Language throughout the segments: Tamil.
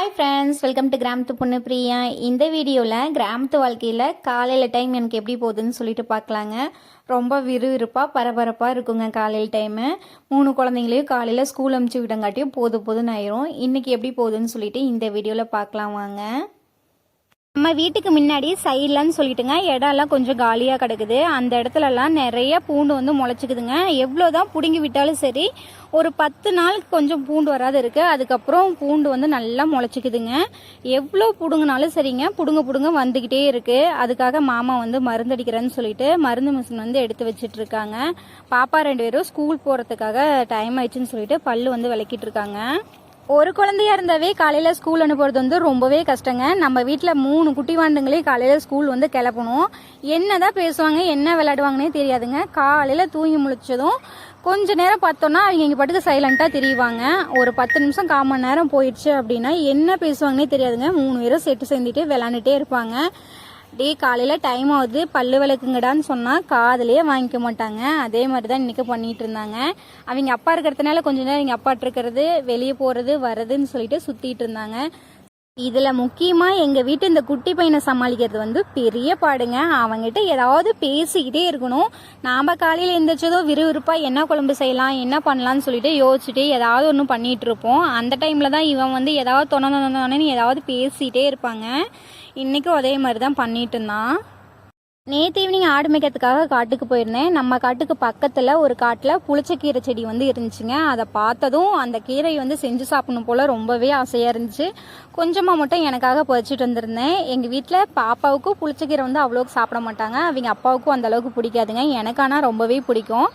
ஹாய் ஃப்ரெண்ட்ஸ் வெல்கம் டு கிராமத்து பொண்ணு பிரியா இந்த வீடியோவில் கிராமத்து வாழ்க்கையில் காலையில் டைம் எனக்கு எப்படி போகுதுன்னு சொல்லிட்டு பார்க்கலாங்க. ரொம்ப விறுவிறுப்பாக பரபரப்பாக இருக்குங்க காலையில் டைமு மூணு குழந்தைங்களையும் காலையில் ஸ்கூல் அமுச்சு விடங்காட்டியும் போது போதுன்னு ஆயிரும். இன்றைக்கி எப்படி போகுதுன்னு சொல்லிட்டு இந்த வீடியோவில் பார்க்கலாம் வாங்க. நம்ம வீட்டுக்கு முன்னாடி சைட்லன்னு சொல்லிட்டுங்க இடம்லாம் கொஞ்சம் காலியாக கிடக்குது. அந்த இடத்துலலாம் நிறைய பூண்டு வந்து முளைச்சிக்குதுங்க. எவ்வளோ தான் பிடுங்கி விட்டாலும் சரி ஒரு பத்து நாளுக்கு கொஞ்சம் பூண்டு வராது இருக்குது அதுக்கப்புறம் பூண்டு வந்து நல்லா முளைச்சிக்குதுங்க. எவ்வளோ பிடுங்கினாலும் சரிங்க பிடுங்க பிடுங்க வந்துக்கிட்டே இருக்குது அதுக்காக மாமா வந்து மருந்து அடிக்கிறேன்னு சொல்லிட்டு மருந்து மிஷின் வந்து எடுத்து வச்சிட்டு இருக்காங்க பாப்பா ரெண்டு பேரும் ஸ்கூல் போகிறதுக்காக டைம் ஆயிடுச்சுன்னு சொல்லிட்டு பல்லு வந்து விளக்கிட்டு இருக்காங்க ஒரு குழந்தையா இருந்தாவே காலையில் ஸ்கூல் அனுப்புறது வந்து ரொம்பவே கஷ்டங்க. நம்ம வீட்டில் மூணு குட்டி வாண்டுங்களே காலையில் ஸ்கூல் வந்து கிளப்பணும். என்னதான் பேசுவாங்க என்ன விளையாடுவாங்கன்னே தெரியாதுங்க. காலையில் தூங்கி முழிச்சதும் கொஞ்ச நேரம் பார்த்தோன்னா அவங்க இங்கே பாட்டுக்கு சைலண்ட்டாக தெரியுவாங்க. ஒரு பத்து நிமிஷம் கால் மணி நேரம் போயிடுச்சு அப்படின்னா என்ன பேசுவாங்கன்னே தெரியாதுங்க. மூணு பேரும் செட்டு சேர்ந்துட்டு விளாண்டுட்டே இருப்பாங்க. டே காலையில் டைம் ஆகுது. பல்லு விளக்குங்கடான்னு சொன்னால் காதலையே வாங்கிக்க மாட்டாங்க. அதே மாதிரி தான் இன்றைக்கி பண்ணிட்டு இருந்தாங்க. அவங்க அப்பா இருக்கிறதுனால கொஞ்ச நேரம் எங்கள் அப்பாட்டு இருக்கிறது வெளியே போகிறது வர்றதுன்னு சொல்லிட்டு சுற்றிட்டு இருந்தாங்க. இதில் முக்கியமாக எங்கள் வீட்டு இந்த குட்டி பையனை சமாளிக்கிறது வந்து பெரிய பாடுங்க. அவங்ககிட்ட ஏதாவது பேசிக்கிட்டே இருக்கணும். நாம் காலையில் எந்திரிச்சதோ விறுவிறுப்பாக என்ன குழம்பு செய்யலாம் என்ன பண்ணலாம்னு சொல்லிட்டு யோசிச்சுட்டு ஏதாவது ஒன்று பண்ணிகிட்டு இருப்போம். அந்த டைமில் தான் இவன் வந்து ஏதாவது தொணனு ஏதாவது பேசிகிட்டே இருப்பாங்க. இன்றைக்கும் அதே மாதிரி தான் பண்ணிட்டு இருந்தான். நேற்று ஈவினிங் ஆடு மேய்க்கிறதுக்காக காட்டுக்கு போயிருந்தேன். நம்ம காட்டுக்கு பக்கத்தில் ஒரு காட்டில் புளிச்சக்கீரை செடி வந்து இருந்துச்சுங்க. அதை பார்த்ததும் அந்த கீரையை வந்து செஞ்சு சாப்பிடணும் போல் ரொம்பவே ஆசையாக இருந்துச்சு. கொஞ்சமாக மட்டும் எனக்காக பறிச்சுட்டு வந்திருந்தேன். எங்கள் வீட்டில் பாப்பாவுக்கும் புளிச்சக்கீரை வந்து அவ்வளோக்கு சாப்பிட மாட்டாங்க. அவங்க அப்பாவுக்கும் அந்தளவுக்கு பிடிக்காதுங்க. எனக்கு ஆனால் ரொம்பவே பிடிக்கும்.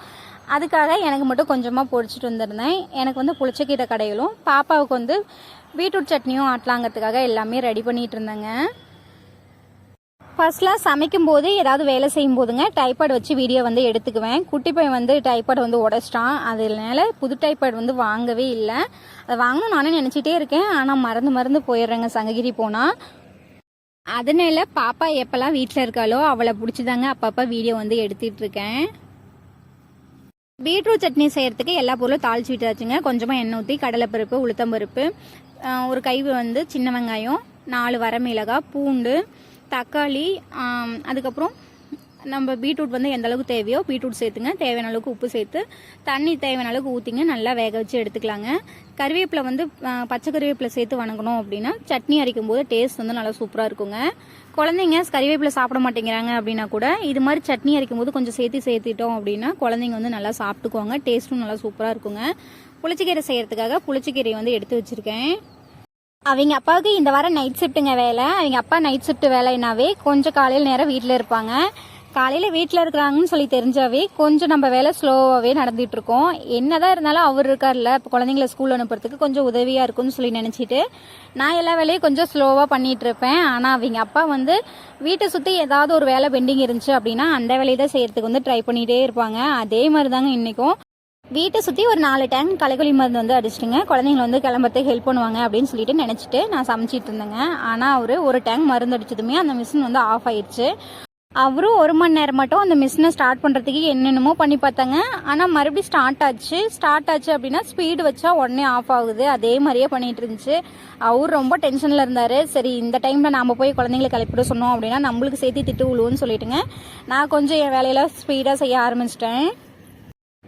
அதுக்காக எனக்கு மட்டும் கொஞ்சமாக பொரிச்சிட்டு வந்திருந்தேன். எனக்கு வந்து புளிச்சக்கீரை கடையிலும் பாப்பாவுக்கு வந்து பீட்ரூட் சட்னியும் ஆட்டலாங்கிறதுக்காக எல்லாமே ரெடி பண்ணிகிட்டு இருந்தேங்க. ஃபர்ஸ்ட்லாம் சமைக்கும் போது ஏதாவது வேலை செய்யும் போதுங்க டைப்பாட் வச்சு வீடியோ வந்து எடுத்துக்குவேன். குட்டி பையன் வந்து டைப்பாட் வந்து உடச்சிட்டான். அதனால புது டைப்பாட் வந்து வாங்கவே இல்லை. அதை வாங்கணும் நானே நினச்சிட்டே இருக்கேன். ஆனால் மறந்து மறந்து போயிடுறேங்க. சங்ககிரி போனால் அதனால பாப்பா எப்போல்லாம் வீட்டில் இருக்காளோ அவளை பிடிச்சிதாங்க அப்பப்போ வீடியோ வந்து எடுத்துகிட்டு இருக்கேன். பீட்ரூட் சட்னி செய்கிறதுக்கு எல்லா பொருளும் தாளிச்சு விட்டாச்சுங்க. கொஞ்சமாக எண்ணெய் ஊற்றி கடலைப்பருப்பு உளுத்தம்பருப்பு ஒரு கை வந்து சின்ன வெங்காயம் நாலு வரமிளகாய் பூண்டு தக்காளி அதுக்கப்புறம் நம்ம பீட்ரூட் வந்து எந்த அளவுக்கு தேவையோ பீட்ரூட் சேர்த்துங்க. தேவையான அளவுக்கு உப்பு சேர்த்து தண்ணி தேவையான அளவுக்கு ஊற்றிங்க நல்லா வேக வச்சு எடுத்துக்கலாங்க. கருவேப்பிலை வந்து பச்சை கருவேப்பிலை சேர்த்து வணங்கணும் அப்படின்னா சட்னி அரைக்கும் போது டேஸ்ட் வந்து நல்லா சூப்பராக இருக்குங்க. குழந்தைங்க கருவேப்பிலை சாப்பிட மாட்டேங்கிறாங்க அப்படின்னா கூட இது மாதிரி சட்னி அரைக்கும் போது கொஞ்சம் சேர்த்து சேர்த்துட்டோம் அப்படின்னா குழந்தைங்க வந்து நல்லா சாப்பிட்டுக்குவாங்க. டேஸ்ட்டும் நல்லா சூப்பராக இருக்குங்க. புளிச்சிக்கீரை செய்கிறதுக்காக புளிச்சக்கீரையை வந்து எடுத்து வச்சிருக்கேன். அவங்க அப்பாவுக்கு இந்த வாரம் நைட் ஷிஃப்ட்டுங்க வேலை. அவங்க அப்பா நைட் ஷிஃப்ட் வேலைனாவே கொஞ்சம் காலையில் நேரம் வீட்டில் இருப்பாங்க. காலையில் வீட்டில் இருக்கிறாங்கன்னு சொல்லி தெரிஞ்சாவே கொஞ்சம் நம்ம வேலை ஸ்லோவாகவே நடந்துட்டு இருக்கோம். என்னதான் இருந்தாலும் அவர் இருக்கார்ல இப்போ குழந்தைங்கள ஸ்கூல் அனுப்புறதுக்கு கொஞ்சம் உதவியாக இருக்கும்னு சொல்லி நினச்சிட்டு நான் எல்லா வேலையும் கொஞ்சம் ஸ்லோவாக பண்ணிட்டு இருப்பேன். ஆனால் அவங்க அப்பா வந்து வீட்டை சுற்றி ஏதாவது ஒரு வேலை பெண்டிங் இருந்துச்சு அப்படின்னா அந்த வேலையை தான் செய்யறதுக்கு வந்து ட்ரை பண்ணிகிட்டே இருப்பாங்க. அதே மாதிரி தாங்க இன்றைக்கும் வீட்டை சுற்றி ஒரு நாலு டேங்க் களைக்கொல்லி மருந்து வந்து அடிச்சிட்டுங்க. குழந்தைங்கள வந்து கிளம்புறதுக்கு ஹெல்ப் பண்ணுவாங்க அப்படின்னு சொல்லிட்டு நினச்சிட்டு நான் சமைச்சிட்டு இருந்தேங்க. ஆனால் அவர் ஒரு டேங்க் மருந்து அடிச்சதுமே அந்த மிஷின் வந்து ஆஃப் ஆயிடுச்சு அவரும் ஒரு மணி நேரம் மட்டும் அந்த மிஷினை ஸ்டார்ட் பண்ணுறதுக்கு என்னென்னமோ பண்ணி பார்த்தாங்க. ஆனால் மறுபடியும் ஸ்டார்ட் ஆச்சு. ஸ்டார்ட் ஆச்சு அப்படின்னா ஸ்பீடு வச்சா உடனே ஆஃப் ஆகுது. அதே மாதிரியே பண்ணிட்டு இருந்துச்சு. அவர் ரொம்ப டென்ஷனில் இருந்தார். சரி இந்த டைமில் நாம் போய் குழந்தைங்களை கிளப்பிட சொன்னோம் அப்படின்னா நம்மளுக்கு சேர்த்து திட்டு விழுவுன்னு சொல்லிட்டுங்க. நான் கொஞ்சம் என் வேலையெல்லாம் ஸ்பீடாக செய்ய ஆரம்பிச்சிட்டேன்.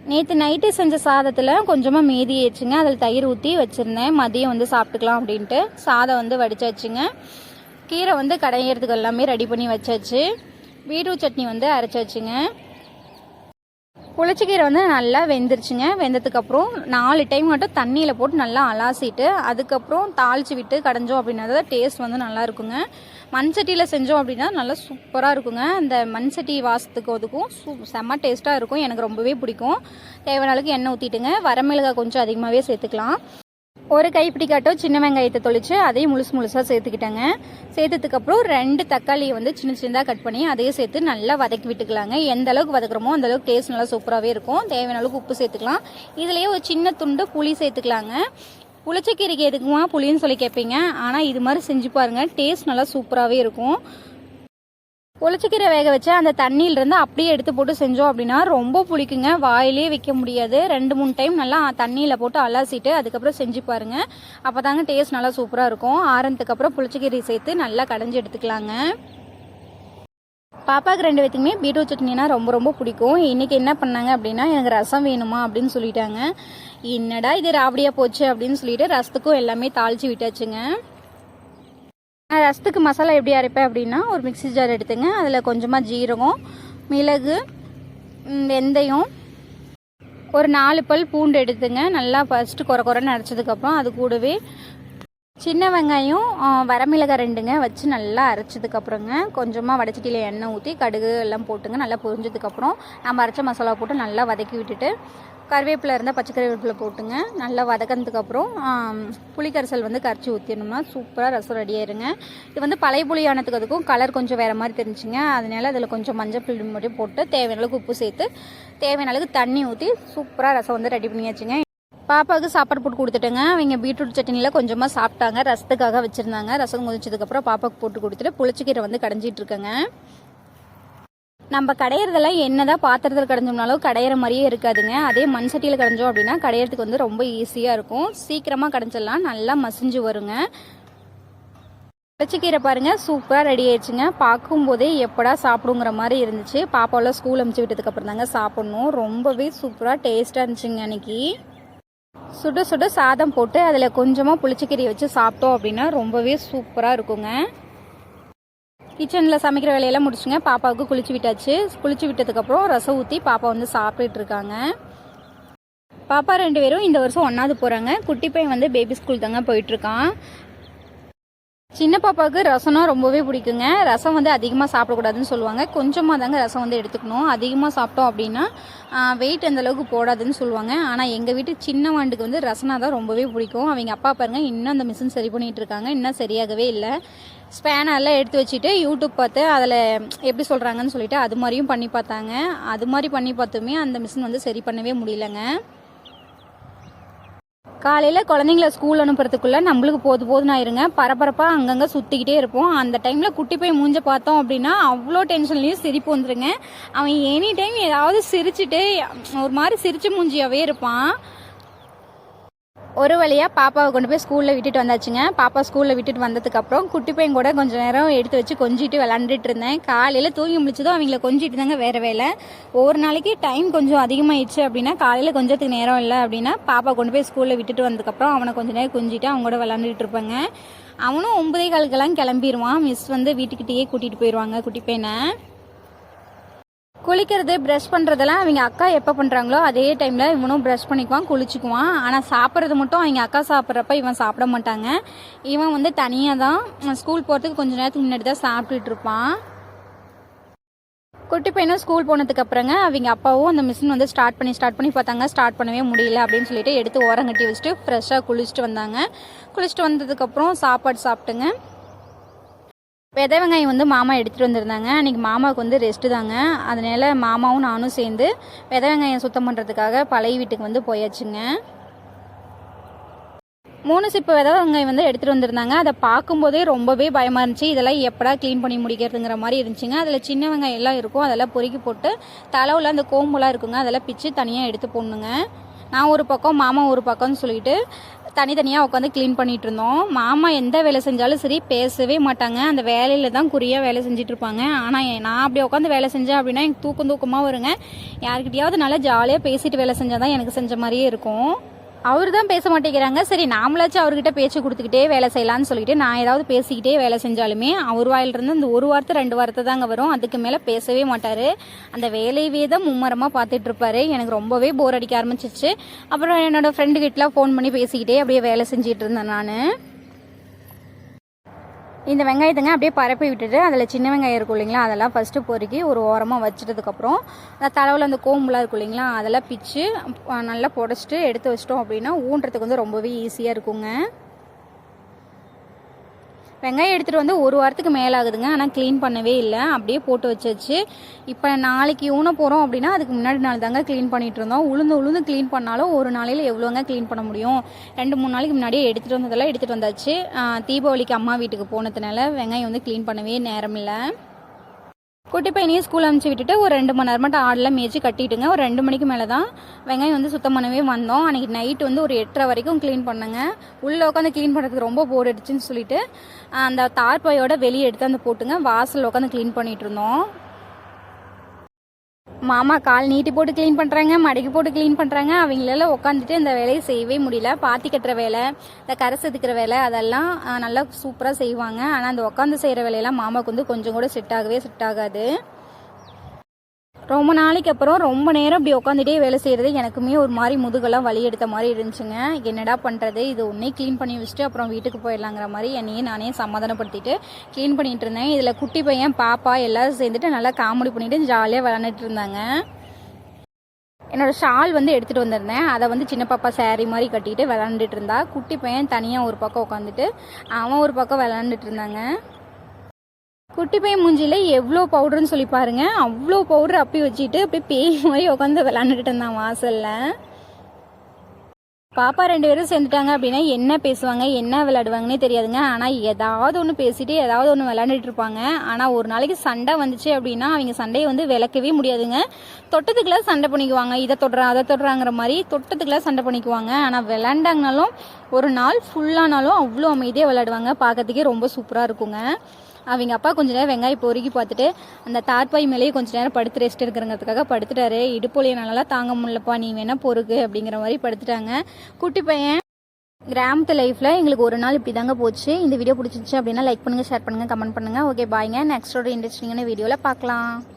நேற்று நைட்டு செஞ்ச சாதத்தில் கொஞ்சமாக மீதி ஆச்சுங்க அதில் தயிர் ஊற்றி வச்சுருந்தேன். மதியம் வந்து சாப்பிட்டுக்கலாம் அப்படின்ட்டு. சாதம் வந்து வடிச்சாச்சுங்க. கீரை வந்து கடையிறதுக்கு எல்லாமே ரெடி பண்ணி வச்சாச்சு. பீட்ரூட் சட்னி வந்து அரைச்சாச்சுங்க. புளிச்சக்கீரை வந்து நல்லா வெந்துருச்சுங்க. வெந்ததுக்கப்புறம் நாலு டைம் மட்டும் தண்ணியில் போட்டு நல்லா அலாசிட்டு அதுக்கப்புறம் தாளிச்சு விட்டு கடைஞ்சோம் அப்படின்னா தான் டேஸ்ட் வந்து நல்லா இருக்குங்க. மண் சட்டியில் செஞ்சோம் அப்படின்னா நல்லா சூப்பராக இருக்குங்க. அந்த மண் சட்டி வாசத்துக்கு அதுக்கும் சூ செம்ம டேஸ்ட்டாக இருக்கும். எனக்கு ரொம்பவே பிடிக்கும். தேவையான அளவுக்கு எண்ணெய் ஊற்றிட்டுங்க வரமிளகாய் கொஞ்சம் அதிகமாகவே சேர்த்துக்கலாம். ஒரு கைப்பிடி காட்டும் சின்ன வெங்காயத்தை தொளிச்சு அதையும் முழுசு முழுசாக சேர்த்துக்கிட்டேங்க. சேர்த்ததுக்கப்புறம் ரெண்டு தக்காளியை வந்து சின்ன சின்னதாக கட் பண்ணி அதையும் சேர்த்து நல்லா வதக்கி விட்டுக்கலாங்க. எந்த அளவுக்கு வதக்குறோமோ அந்த அளவுக்கு டேஸ்ட் நல்லா சூப்பராகவே இருக்கும். தேவையான அளவுக்கு உப்பு சேர்த்துக்கலாம். இதுலேயே ஒரு சின்ன துண்டு புளி சேர்த்துக்கலாங்க. புளிச்சக்கீரைக்கு எதுக்குமா புளின்னு சொல்லி கேட்பீங்க ஆனால் இது மாதிரி செஞ்சு பாருங்க டேஸ்ட் நல்லா சூப்பராகவே இருக்கும். புளிச்சக்கீரை வேக வச்சு அந்த தண்ணியிலிருந்து அப்படியே எடுத்து போட்டு செஞ்சோம் அப்படின்னா ரொம்ப புளிக்குங்க. வாயிலே வைக்க முடியாது. ரெண்டு மூணு டைம் நல்லா தண்ணியில் போட்டு அலசிட்டு அதுக்கப்புறம் செஞ்சு பாருங்க. அப்போ தாங்க டேஸ்ட் நல்லா சூப்பராக இருக்கும். ஆரம்பத்துக்கு அப்புறம் புளிச்சக்கீரை சேர்த்து நல்லா கடைஞ்சி எடுத்துக்கலாங்க. பாப்பாவுக்கு ரெண்டு பேத்துக்குமே பீட்ரூட் சட்னினா ரொம்ப ரொம்ப பிடிக்கும். இன்றைக்கி என்ன பண்ணாங்க அப்படின்னா எனக்கு ரசம் வேணுமா அப்படின்னு சொல்லிட்டாங்க. என்னடா இது ராவடியாக போச்சு அப்படின்னு சொல்லிட்டு ரசத்துக்கும் எல்லாமே தாளித்து விட்டாச்சுங்க. ரசத்துக்கு மசாலா எப்படி அரைப்பேன் அப்படின்னா ஒரு மிக்ஸி ஜார் எடுத்துங்க. அதில் கொஞ்சமாக ஜீரகம் மிளகு வெந்தயம் ஒரு நாலு பல் பூண்டு எடுத்துங்க. நல்லா ஃபஸ்ட்டு குறை குறைன்னு அரைச்சதுக்கப்புறம் அது கூடவே சின்ன வெங்காயம் வரமிளகாய் ரெண்டுங்க வச்சு நல்லா அரைச்சதுக்கப்புறங்க கொஞ்சமாக வடச்சட்டியில் எண்ணெய் ஊற்றி கடுகு எல்லாம் போட்டுங்க நல்லா பொரிஞ்சதுக்கப்புறம் நம்ம அரைச்ச மசாலா போட்டு நல்லா வதக்கி விட்டுட்டு கருவேப்பிலை இருந்தால் பச்சை கருவேப்பிலை போட்டுங்க. நல்லா வதக்கினதுக்கப்புறம் புளிக்கரைசல் வந்து கரைச்சி ஊற்றிடணும்னா சூப்பராக ரசம் ரெடி ஆயிருங்க. இது வந்து பழைய புளி ஆனதுக்கு அதுக்கும் கலர் கொஞ்சம் வேறு மாதிரி தெரிஞ்சுங்க. அதனால அதில் கொஞ்சம் மஞ்சள் புளி மட்டும் போட்டு தேவையான அளவுக்கு உப்பு சேர்த்து தேவையான அளவுக்கு தண்ணி ஊற்றி சூப்பராக ரசம் வந்து ரெடி பண்ணியாச்சுங்க. பாப்பாவுக்கு சாப்பாடு போட்டு கொடுத்துட்டேங்க. அவங்க பீட்ரூட் சட்னியில் கொஞ்சமாக சாப்பிட்டாங்க. ரசத்துக்காக வச்சுருந்தாங்க. ரசம் கொதிச்சதுக்கப்புறம் பாப்பாவுக்கு போட்டு கொடுத்துட்டு புளிச்சக்கீரை வந்து கடைஞ்சிட்டு இருக்கேங்க. நம்ம கடையிறதெல்லாம் என்னதான் பாத்திரத்தில் கடைஞ்சோம்னாலும் கடையிற மாதிரியே இருக்காதுங்க. அதே மண் சட்டியில் கடைஞ்சோம் அப்படின்னா கடையிறதுக்கு வந்து ரொம்ப ஈஸியாக இருக்கும். சீக்கிரமாக கடைஞ்சிடலாம். நல்லா மசிஞ்சு வருங்க. புளிச்சக்கீரை பாருங்க சூப்பராக ரெடி ஆயிடுச்சுங்க. பார்க்கும்போதே எப்படா சாப்பிடுங்கிற மாதிரி இருந்துச்சு. பாப்பாவெல்லாம் ஸ்கூல் அமுச்சு விட்டதுக்கு அப்புறம் தாங்க சாப்பிட்ணும். ரொம்பவே சூப்பராக டேஸ்ட்டாக இருந்துச்சுங்க அன்னைக்கு. சுட சுட சாதம் போட்டு அதில் கொஞ்சமாக புளிச்சக்கீரையை வச்சு சாப்பிட்டோம் அப்படின்னா ரொம்பவே சூப்பராக இருக்குங்க. கிச்சனில் சமைக்கிற வேலையெல்லாம் முடிச்சுங்க. பாப்பாவுக்கு குளிச்சு விட்டாச்சு. குளிச்சு விட்டதுக்கப்புறம் ரசம் ஊற்றி பாப்பா வந்து சாப்பிட்டுட்டு இருக்காங்க. பாப்பா ரெண்டு பேரும் இந்த வருஷம் ஒன்றாவது போகிறாங்க குட்டி பையன் வந்து பேபி ஸ்கூல் தாங்க போயிட்டுருக்கான் சின்ன பாப்பாவுக்கு ரசம்னா ரொம்பவே பிடிக்குங்க. ரசம் வந்து அதிகமாக சாப்பிடக்கூடாதுன்னு சொல்லுவாங்க. கொஞ்சமாக தாங்க ரசம் வந்து எடுத்துக்கணும். அதிகமாக சாப்பிட்டோம் அப்படின்னா வெயிட் அந்த அளவுக்கு போடாதுன்னு சொல்லுவாங்க. ஆனால் எங்கள் வீட்டு சின்ன வாண்டுக்கு வந்து ரசனா தான் ரொம்பவே பிடிக்கும். அவங்க அப்பா பாருங்க இன்னும் அந்த மிஷின் சரி பண்ணிட்டு இருக்காங்க. இன்னும் சரியாகவே இல்லை. ஸ்பேனர்லாம் எடுத்து வச்சுட்டு யூடியூப் பார்த்து அதில் எப்படி சொல்கிறாங்கன்னு சொல்லிட்டு அது மாதிரியும் பண்ணி பார்த்தாங்க. அது மாதிரி பண்ணி பார்த்துமே அந்த மிஷின் வந்து சரி பண்ணவே முடியலங்க. காலையில் குழந்தைங்கள ஸ்கூல் அனுப்புறதுக்குள்ளே நம்மளுக்கு போது போதுன்னு ஆயிருங்க பரபரப்பாக அங்கங்கே சுற்றிக்கிட்டே இருப்போம். அந்த டைமில் குட்டி போய் மூஞ்ச பார்த்தோம் அப்படின்னா அவ்வளோ டென்ஷன்லேயும் சிரிப்பு வந்துருங்க. அவன் எனி டைம் ஏதாவது சிரிச்சுட்டு ஒரு மாதிரி சிரிச்சு மூஞ்சியாகவே இருப்பான். ஒரு வழியாக பாப்பாவை கொண்டு போய் ஸ்கூலில் விட்டுட்டு வந்தாச்சுங்க. பாப்பா ஸ்கூலில் விட்டுட்டு வந்ததுக்கப்புறம் குட்டி பையன் கூட கொஞ்சம் நேரம் எடுத்து வச்சு கொஞ்சிட்டு விளாண்டுட்டு இருந்தேன். காலையில் தூங்கி முடிச்சதும் அவங்கள கொஞ்சிட்டு தாங்க வேறு வேலை. ஒரு நாளைக்கு டைம் கொஞ்சம் அதிகமாகிடுச்சு அப்படின்னா காலையில் கொஞ்சத்துக்கு நேரம் இல்லை அப்படின்னா பாப்பா கொண்டு போய் ஸ்கூலில் விட்டுட்டு வந்ததுக்கப்புறம் அவனை கொஞ்ச நேரம் கொஞ்சிட்டு அவங்க கூட விளாண்டுட்டு இருப்பாங்க. அவனும் ஒன்பதே காலுக்கெல்லாம் கிளம்பிடுவான் மிஸ் வந்து வீட்டுக்கிட்டேயே கூட்டிகிட்டு போயிடுவாங்க குட்டி பையனை. குளிக்கிறது ப்ரஷ் பண்ணுறதெல்லாம் அவங்க அக்கா எப்போ பண்ணுறாங்களோ அதே டைமில் இவனும் ப்ரஷ் பண்ணிக்குவான் குளிச்சுக்குவான். ஆனால் சாப்பிட்றது மட்டும் அவங்க அக்கா சாப்பிட்றப்ப இவன் சாப்பிட மாட்டாங்க. இவன் வந்து தனியாக தான் ஸ்கூல் போகிறதுக்கு கொஞ்சம் நேரத்துக்கு முன்னாடி தான் சாப்பிட்டுட்டு இருப்பான். குட்டி பையனும் ஸ்கூல் போனதுக்கு அப்புறங்க அவங்க அப்பாவும் அந்த மிஷின் வந்து ஸ்டார்ட் பண்ணி ஸ்டார்ட் பண்ணி பார்த்தாங்க. ஸ்டார்ட் பண்ணவே முடியல அப்படின்னு சொல்லிட்டு எடுத்து ஓரம் கட்டி வச்சுட்டு ஃப்ரெஷ்ஷாக குளிச்சுட்டு வந்தாங்க. குளிச்சுட்டு வந்ததுக்கப்புறம் சாப்பாடு சாப்பிட்டுங்க. விதை வெங்காயம் வந்து மாமா எடுத்துகிட்டு வந்திருந்தாங்க. அன்றைக்கி மாமாவுக்கு வந்து ரெஸ்ட்டு தாங்க. அதனால மாமாவும் நானும் சேர்ந்து விதை வெங்காயம் சுத்தம் பண்ணுறதுக்காக பழைய வீட்டுக்கு வந்து போயாச்சுங்க. மூணு சிப்பு விதை வெங்காயம் வந்து எடுத்துகிட்டு வந்திருந்தாங்க. அதை பார்க்கும்போதே ரொம்பவே பயமாக இருந்துச்சு. இதெல்லாம் எப்படா க்ளீன் பண்ணி முடிக்கிறதுங்கிற மாதிரி இருந்துச்சுங்க. அதில் சின்ன வெங்காயம் எல்லாம் இருக்கும். அதெல்லாம் பொறுக்கி போட்டு தலைவில் அந்த கோம்புலாம் இருக்குங்க. அதெல்லாம் பிச்சு தனியாக எடுத்து போடணுங்க. நான் ஒரு பக்கம் மாமா ஒரு பக்கம்னு சொல்லிட்டு தனித்தனியாக உட்காந்து க்ளீன் பண்ணிட்டு இருந்தோம் மாமா எந்த வேலை செஞ்சாலும் சரி பேசவே மாட்டாங்க. அந்த வேலையில் தான் குறியாக வேலை செஞ்சுட்டு இருப்பாங்க ஆனால் நான் அப்படி உட்காந்து வேலை செஞ்சேன் அப்படின்னா எனக்கு தூக்கம் தூக்கமாக வருங்க. யார்கிட்டயாவது நல்லா ஜாலியாக பேசிட்டு வேலை செஞ்சால் தான் எனக்கு செஞ்ச மாதிரியே இருக்கும். அவர் தான் பேச மாட்டேங்கிறாங்க. சரி நாமளாச்சும் அவர்கிட்ட பேச்சு கொடுத்துக்கிட்டே வேலை செய்யலாம்னு சொல்லிட்டு நான் ஏதாவது பேசிக்கிட்டே வேலை செஞ்சாலுமே அவர் வாயிலிருந்து இந்த ஒரு வார்த்தை ரெண்டு வார்த்தை தாங்க வரும். அதுக்கு மேலே பேசவே மாட்டார். அந்த வேலையவே தான் மும்மரமாக பார்த்துட்டு இருப்பாரு. எனக்கு ரொம்பவே போர் அடிக்க ஆரம்பிச்சிச்சு அப்புறம் என்னோட ஃப்ரெண்டு கிட்டலாம் ஃபோன் பண்ணி பேசிக்கிட்டே அப்படியே வேலை செஞ்சிட்டு இருந்தேன் நான். இந்த வெங்காயத்துங்க அப்படியே பரப்பி விட்டுட்டு அதில் சின்ன வெங்காயம் இருக்கும் இல்லைங்களா? அதெல்லாம் ஃபஸ்ட்டு பொறுக்கி ஒரு ஓரமாக வச்சிட்டதுக்கப்புறம் அந்த தளவில் அந்த கோம்புலாம் இருக்கும் இல்லைங்களா? அதெல்லாம் பிச்சு நல்லா புடச்சிட்டு எடுத்து வச்சிட்டோம் அப்படின்னா ஊன்றதுக்கு வந்து ரொம்பவே ஈஸியாக இருக்குங்க. வெங்காயம் எடுத்துகிட்டு வந்து ஒரு வாரத்துக்கு மேலே ஆகுதுங்க ஆனால் க்ளீன் பண்ணவே இல்லை. அப்படியே போட்டு வச்சாச்சு. இப்போ நாளைக்கு ஊன போகிறோம் அப்படின்னா அதுக்கு முன்னாடி நாள் தாங்க க்ளீன் பண்ணிகிட்டு இருந்தோம். உளுந்து உளுந்து க்ளீன் பண்ணாலும் ஒரு நாளையில் எவ்வளோங்க க்ளீன் பண்ண முடியும்? ரெண்டு மூணு நாளைக்கு முன்னாடியே எடுத்துகிட்டு வந்ததெல்லாம் எடுத்துகிட்டு வந்தாச்சு. தீபாவளிக்கு அம்மா வீட்டுக்கு போனதுனால வெங்காயம் வந்து க்ளீன் பண்ணவே நேரம் இல்லை. குட்டி பையனையும் ஸ்கூல் அனுப்பிச்சி விட்டுட்டு ஒரு ரெண்டு மணி நேரம் மட்டும் ஆடெல்லாம் மேய்ச்சி கட்டிட்டுங்க. ஒரு ரெண்டு மணிக்கு மேலே தான் வெங்காயம் வந்து சுத்தம் பண்ணவே வந்தோம். அன்றைக்கி நைட் வந்து ஒரு எட்டரை வரைக்கும் க்ளீன் பண்ணேங்க. உள்ளே உட்காந்து க்ளீன் பண்ணுறதுக்கு ரொம்ப போர் அடிச்சுன்னு சொல்லிட்டு அந்த தார்பாயோட வெளியே எடுத்து அந்த போட்டுங்க. வாசலில் உட்காந்து க்ளீன் பண்ணிட்டு இருந்தோம். மாமா கால் நீட்டி போட்டு க்ளீன் பண்ணுறாங்க மடக்கி போட்டு க்ளீன் பண்ணுறாங்க அவங்களெல்லாம் உட்காந்துட்டு இந்த வேலையை செய்யவே முடியல. பாத்தி கட்டுற வேலை இந்த கரை செதுக்கிற வேலை அதெல்லாம் நல்லா சூப்பராக செய்வாங்க. ஆனால் அந்த உட்காந்து செய்கிற வேலையெல்லாம் மாமாவுக்கு வந்து கொஞ்சம் கூட செட் ஆகவே செட் ஆகாது. ரொம்ப நாளைக்கு அப்புறம் ரொம்ப நேரம் இப்படி உட்காந்துட்டே வேலை செய்கிறது எனக்குமே ஒரு மாதிரி முதுகெல்லாம் வலி எடுத்த மாதிரி இருந்துச்சுங்க. என்னடா பண்ணுறது இது ஒன்றே க்ளீன் பண்ணி வச்சுட்டு அப்புறம் வீட்டுக்கு போயிடலாங்கிற மாதிரி என்னையே நானே சமாதானப்படுத்திட்டு க்ளீன் பண்ணிட்டு இருந்தேன். இதில் குட்டி பையன் பாப்பா எல்லோரும் சேர்ந்துட்டு நல்லா காமெடி பண்ணிட்டு ஜாலியாக விளாண்டுட்டு இருந்தாங்க. என்னோடய ஷால் வந்து எடுத்துகிட்டு வந்திருந்தேன். அதை வந்து சின்ன பாப்பா சேரீ மாதிரி கட்டிட்டு விளாண்டுட்டு இருந்தா. குட்டி பையன் தனியாக ஒரு பக்கம் உட்காந்துட்டு அவன் ஒரு பக்கம் விளாண்டுட்டு இருந்தாங்க. குட்டி பையன் மூஞ்சியில் எவ்வளோ பவுடர்னு சொல்லி பாருங்க. அவ்வளோ பவுடர் அப்பி வச்சுட்டு அப்படியே பேய் மாதிரி உட்காந்து விளாண்டுட்டு இருந்தான் வாசல்ல. பாப்பா ரெண்டு பேரும் சேர்ந்துட்டாங்க அப்படின்னா என்ன பேசுவாங்க என்ன விளையாடுவாங்கன்னே தெரியாதுங்க. ஆனால் ஏதாவது ஒன்று பேசிட்டு ஏதாவது ஒன்று விளையாண்டுட்டு இருப்பாங்க. ஆனால் ஒரு நாளைக்கு சண்டை வந்துச்சு அப்படின்னா அவங்க சண்டையை வந்து விளக்கவே முடியாதுங்க. தொட்டத்துக்குலாம் சண்டை பண்ணிக்குவாங்க. இதை தொடுறான் அதை தொடுறாங்கிற மாதிரி தொட்டத்துக்குலாம் சண்டை பண்ணிக்குவாங்க. ஆனால் விளாண்டாங்கனாலும் ஒரு நாள் ஃபுல்லானாலும் அவ்வளோ அமைதியாக விளையாடுவாங்க. பார்க்கறதுக்கே ரொம்ப சூப்பராக இருக்குங்க. அவங்க அப்பா கொஞ்ச நேரம் வெங்காயம் பொறுக்கி பார்த்துட்டு அந்த தார்பாய் மேலேயே கொஞ்ச நேரம் படுத்து ரெஸ்ட் எடுக்கிறங்கிறதுக்காக படுத்துட்டாரு. இடுப்பொலியை நல்லா தாங்க முடியலப்பா நீ வேணா பொறுக்கு அப்படிங்கிற மாதிரி படுத்துட்டாங்க. குட்டி பையன் கிராமத்து லைஃப்பில் எங்களுக்கு ஒரு நாள் இப்படி தாங்க போச்சு. இந்த வீடியோ பிடிச்சிருச்சு அப்படின்னா லைக் பண்ணுங்கள் ஷேர் பண்ணுங்கள் கமெண்ட் பண்ணுங்கள் ஓகே பாய்ங்க நெக்ஸ்ட் ஒரு இன்ட்ரெஸ்டிங்கான வீடியோவில் பார்க்கலாம்.